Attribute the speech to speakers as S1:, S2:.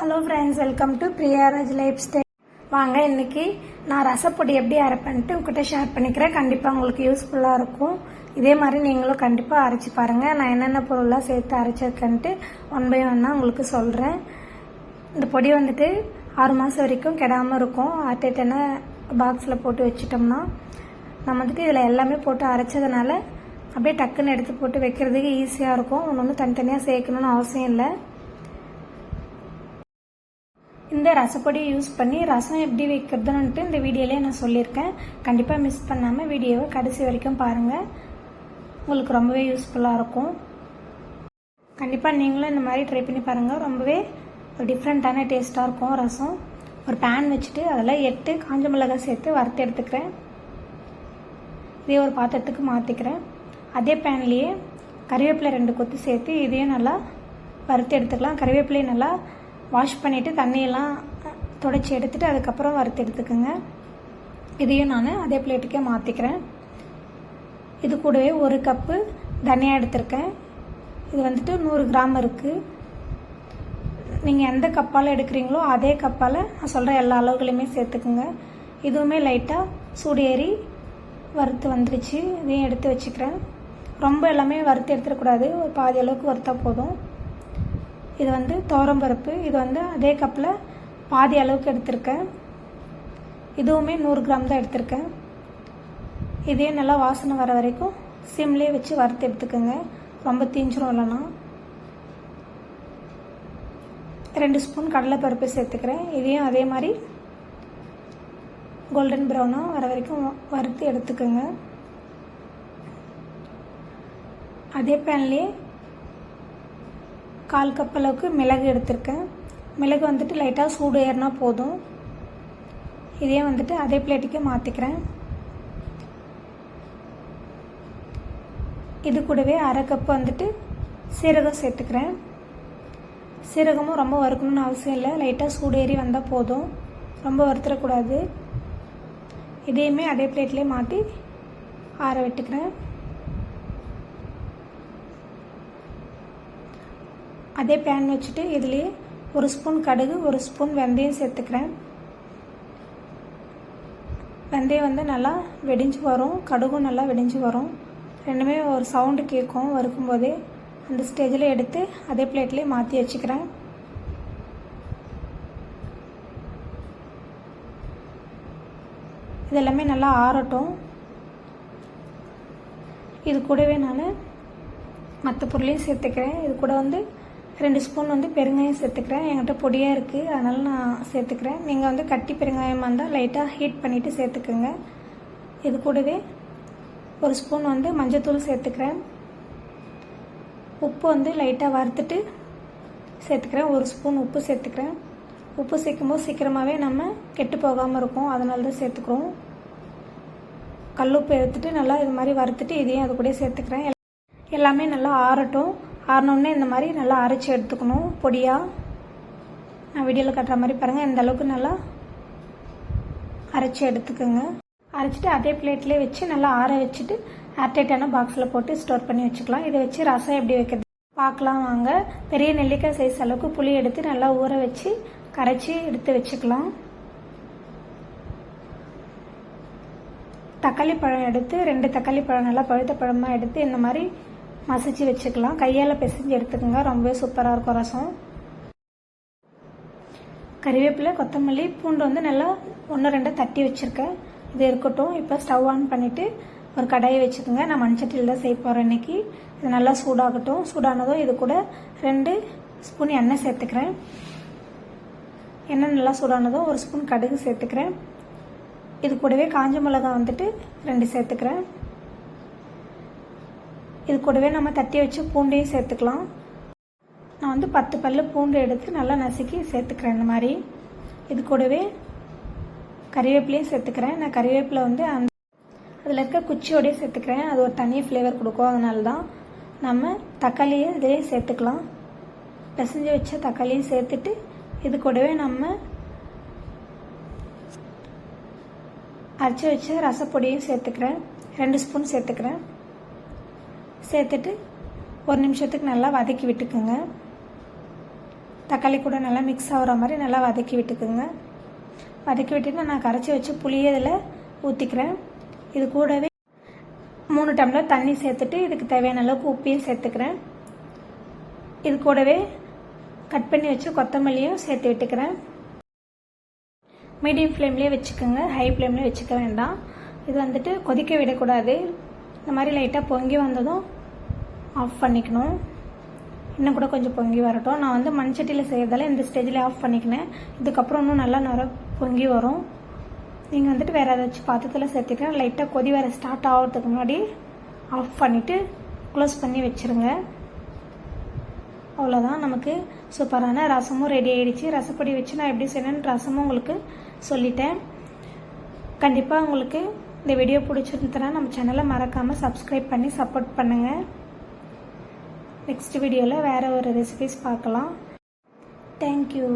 S1: Hello friends welcome to Priyaraj lifestyle வாங்க இன்னைக்கு நான் ரசப்பொடி எப்படி அரைப்பேன்ட்டு உங்ககிட்ட ஷேர் பண்ணிக்கிறேன். கண்டிப்பாக உங்களுக்கு யூஸ்ஃபுல்லாக இருக்கும். இதே மாதிரி நீங்களும் கண்டிப்பாக அரைச்சி பாருங்கள் நான் என்னென்ன பொருள்லாம் சேர்த்து அரைச்சிருக்கேன்ட்டு ஒன் பை ஒன்னாக உங்களுக்கு சொல்கிறேன் இந்த பொடி வந்துட்டு ஆறு மாதம் வரைக்கும் கெடாமல் இருக்கும். அட்டேட்டனை பாக்ஸில் போட்டு வச்சிட்டோம்னா நம்ம வந்துட்டு இதில் எல்லாமே போட்டு அரைச்சதுனால அப்படியே டக்குன்னு எடுத்து போட்டு வைக்கிறதுக்கு ஈஸியாக இருக்கும். ஒன்று ஒன்று தனித்தனியாக சேர்க்கணும்னு அவசியம் இல்லை. இந்த ரசப்பொடி யூஸ் பண்ணி ரசம் எப்படி வைக்கிறதுன்ட்டு இந்த வீடியோலேயே நான் சொல்லியிருக்கேன். கண்டிப்பாக மிஸ் பண்ணாமல் வீடியோவை கடைசி வரைக்கும் பாருங்கள் உங்களுக்கு ரொம்பவே யூஸ்ஃபுல்லாக இருக்கும். கண்டிப்பாக நீங்களும் இந்த மாதிரி ட்ரை பண்ணி பாருங்கள் ரொம்பவே ஒரு டிஃப்ரெண்ட்டான டேஸ்ட்டாக இருக்கும் ரசம். ஒரு பேன் வச்சுட்டு அதில் எட்டு காஞ்ச மிளகாய் சேர்த்து வறுத்து எடுத்துக்கிறேன். இதே ஒரு பாத்திரத்துக்கு மாற்றிக்கிறேன் அதே பேன்லேயே கறிவேப்பிலை ரெண்டு கொத்து சேர்த்து இதையும் நல்லா வறுத்து எடுத்துக்கலாம். கறிவேப்பிலையும் நல்லா வாஷ் பண்ணிவிட்டு தண்ணியெல்லாம் தொடச்சி எடுத்துகிட்டு அதுக்கப்புறம் வறுத்து எடுத்துக்கோங்க. இதையும் நான் அதே பிளேட்டுக்கே மாற்றிக்கிறேன் இது கூடவே ஒரு கப்பு தனியா எடுத்திருக்கேன். இது வந்துட்டு நூறு கிராம் இருக்குது நீங்கள் எந்த கப்பால் எடுக்கிறீங்களோ அதே கப்பால் நான் சொல்கிற எல்லா அளவுகளையுமே சேர்த்துக்குங்க. இதுவுமே லைட்டாக சூடு ஏறி வறுத்து வந்துடுச்சு இதையும் எடுத்து வச்சுக்கிறேன். ரொம்ப எல்லாமே வறுத்து எடுத்துடக்கூடாது. ஒரு பாதி அளவுக்கு வறுத்தா போதும். இது வந்து பருப்பு. இது வந்து அதே கப்பில் பாதி அளவுக்கு எடுத்திருக்கேன். இதுவுமே நூறு கிராம் தான் எடுத்திருக்கேன். இதே நல்லா வாசனை வர வரைக்கும் சிம்லேயே வச்சு வறுத்து எடுத்துக்கோங்க. ரொம்ப தீஞ்சிரும் இல்லைன்னா. ரெண்டு ஸ்பூன் கடலைப்பருப்பு சேர்த்துக்கிறேன். இதையும் அதே மாதிரி கோல்டன் ப்ரௌனாக வர வரைக்கும் வறுத்து எடுத்துக்கோங்க. அதே பேன்லேயே கால் கப் அளவுக்கு மிளகு எடுத்திருக்கேன். மிளகு வந்துட்டு லைட்டாக சூடு ஏறினா போதும். இதே வந்துட்டு அதே பிளேட்டுக்கே மாற்றிக்கிறேன் இது கூடவே அரை கப் வந்துட்டு சீரகம் சேர்த்துக்கிறேன். சீரகமும் ரொம்ப வறுக்கணும்னு அவசியம் இல்லை. லைட்டாக சூடு ஏறி வந்தால் போதும். ரொம்ப வறுத்துடக்கூடாது இதையுமே அதே பிளேட்லேயே மாற்றி ஆற விட்டுக்கிறேன். அதே பேன் வச்சுட்டு இதுலேயே ஒரு ஸ்பூன் கடுகு ஒரு ஸ்பூன் வெந்தயம் சேர்த்துக்கிறேன். வெந்தயம் வந்து நல்லா வெடிஞ்சு வரும். கடுகும் நல்லா வெடிஞ்சு வரும். ரெண்டுமே ஒரு சவுண்டு கேட்கும். வறுக்கும்போதே அந்த ஸ்டேஜில் எடுத்து அதே பிளேட்லேயே மாற்றி வச்சுக்கிறேன். இதெல்லாமே நல்லா ஆறட்டும். இது கூடவே நான் மற்ற பொருளையும் சேர்த்துக்கிறேன். இது கூட வந்து ரெண்டு ஸ்பூன் வந்து பெருங்காயம் சேர்த்துக்கிறேன். என்கிட்ட பொடியாக இருக்குது அதனால் நான் சேர்த்துக்கிறேன். நீங்கள் வந்து கட்டி பெருங்காயமாக இருந்தால் லைட்டாக ஹீட் பண்ணிவிட்டு சேர்த்துக்குங்க. இது கூடவே ஒரு ஸ்பூன் வந்து மஞ்சத்தூள் சேர்த்துக்கிறேன். உப்பு வந்து லைட்டாக வறுத்துட்டு சேர்த்துக்கிறேன். ஒரு ஸ்பூன் உப்பு சேர்த்துக்கிறேன். உப்பு சேர்க்கும்போது சீக்கிரமாகவே நம்ம கெட்டு போகாமல் இருக்கும். அதனால தான் சேர்த்துக்கிறோம். கல்லுப்பு எடுத்துட்டு நல்லா இது மாதிரி வறுத்துட்டு இதையும் அது கூட சேர்த்துக்கிறேன். எல்லாமே நல்லா ஆறட்டும். ஆறினோடனே இந்த மாதிரி நல்லா அரைச்சி எடுத்துக்கணும். பொடியாக நான் வீடியோவில் கட்டுற மாதிரி பாருங்கள் இந்த அளவுக்கு நல்லா அரைச்சி எடுத்துக்கோங்க. அரைச்சிட்டு அதே பிளேட்லேயே வச்சு நல்லா ஆற வச்சுட்டு ஏர்டைட்டான பாக்ஸில் போட்டு ஸ்டோர் பண்ணி வச்சுக்கலாம். இதை வச்சு ரசம் எப்படி வைக்கிறது? பார்க்கலாம் வாங்க. பெரிய நெல்லிக்காய் சைஸ் அளவுக்கு புளி எடுத்து நல்லா ஊற வச்சு கரைச்சி எடுத்து வச்சுக்கலாம். தக்காளி பழம் எடுத்து ரெண்டு தக்காளி பழம் நல்லா பழுத்த பழமாக எடுத்து இந்த மாதிரி மசிச்சு வச்சுக்கலாம். கையால் பிசைஞ்சு எடுத்துக்கோங்க. ரொம்பவே சூப்பராக இருக்கும் ரசம். கறிவேப்பிலை கொத்தமல்லி பூண்டு வந்து நல்லா ஒன்று ரெண்டு தட்டி வச்சுருக்கேன். இது இருக்கட்டும். இப்போ ஸ்டவ் ஆன் பண்ணிவிட்டு ஒரு கடாயை வச்சுக்கோங்க. நான் மண்சட்டியில் தான் செய்ய போகிறேன் இன்றைக்கி இது நல்லா சூடாகட்டும். சூடானதும் இது கூட ரெண்டு ஸ்பூன் எண்ணெய் சேர்த்துக்கிறேன். எண்ணெய் நல்லா சூடானதும் ஒரு ஸ்பூன் கடுகு சேர்த்துக்கிறேன். இது கூடவே காஞ்ச மிளகா வந்துட்டு ரெண்டு சேர்த்துக்கிறேன். இது கூடவே நம்ம தட்டி வச்ச பூண்டையும் சேர்த்துக்கலாம். நான் வந்து பத்து பல்லு பூண்டு எடுத்து நல்லா நசுக்கி சேர்த்துக்கிறேன் இந்த மாதிரி. இது கூடவே கறிவேப்பிலையும் சேர்த்துக்கிறேன். நான் கறிவேப்பிலை வந்து அந்த அதில் இருக்க குச்சியோடய சேர்த்துக்கிறேன். அது ஒரு தனி ஃப்ளேவர் கொடுக்கும். அதனால தான் நம்ம தக்காளியை இதிலே சேர்த்துக்கலாம். பிசைஞ்சு வச்ச தக்காளியும் சேர்த்துட்டு இது கூடவே நம்ம அரைச்சி வச்ச ரசப்பொடியும் சேர்த்துக்கிறேன். ரெண்டு ஸ்பூன் சேர்த்துக்கிறேன். சேர்த்துட்டு ஒரு நிமிஷத்துக்கு நல்லா வதக்கி விட்டுக்குங்க. தக்காளி கூட நல்லா மிக்ஸ் ஆகிற மாதிரி நல்லா வதக்கி விட்டுக்குங்க. வதக்கி விட்டுட்டு நான் கரைச்சி வச்சு புளியை இதில் ஊற்றிக்கிறேன் இது கூடவே மூணு டம்ளர் தண்ணி சேர்த்துட்டு இதுக்கு தேவையான அளவுக்கு உப்பையும் சேர்த்துக்கிறேன். இது கூடவே கட் பண்ணி வச்சு கொத்தமல்லியும் சேர்த்து விட்டுக்கிறேன். மீடியம் ஃப்ளேம்லேயே வச்சுக்கோங்க. ஹை ஃப்ளேம்லேயே வச்சுக்க வேண்டாம். இது வந்துட்டு கொதிக்க விடக்கூடாது. இந்த மாதிரி லைட்டாக பொங்கி வந்ததும் ஆஃப் பண்ணிக்கணும். இன்னும் கூட கொஞ்சம் பொங்கி வரட்டும். நான் வந்து மண் சட்டியில் செய்கிறதால இந்த ஸ்டேஜில் ஆஃப் பண்ணிக்கினேன். இதுக்கப்புறம் இன்னும் நல்லா நுர பொங்கி வரும். நீங்கள் வந்துட்டு வேறு ஏதாச்சும் பாத்திரத்தில் சேர்த்துக்கிறேன் லைட்டாக கொதி வர ஸ்டார்ட் ஆகிறதுக்கு முன்னாடி ஆஃப் பண்ணிவிட்டு க்ளோஸ் பண்ணி வச்சுருங்க. அவ்வளோதான் நமக்கு சூப்பரான ரசமும் ரெடி ஆகிடுச்சு ரசப்பொடி வச்சு நான் எப்படி செய்யணும்னு ரசமும் உங்களுக்கு சொல்லிட்டேன். கண்டிப்பாக உங்களுக்கு இந்த வீடியோ பிடிச்சிருந்ததுன்னா நம்ம சேனலை மறக்காமல் சப்ஸ்கிரைப் பண்ணி சப்போர்ட் பண்ணுங்கள் நெக்ஸ்ட் வீடியோவில் வேறு ஒரு ரெசிபிஸ் பார்க்கலாம். தேங்க்யூ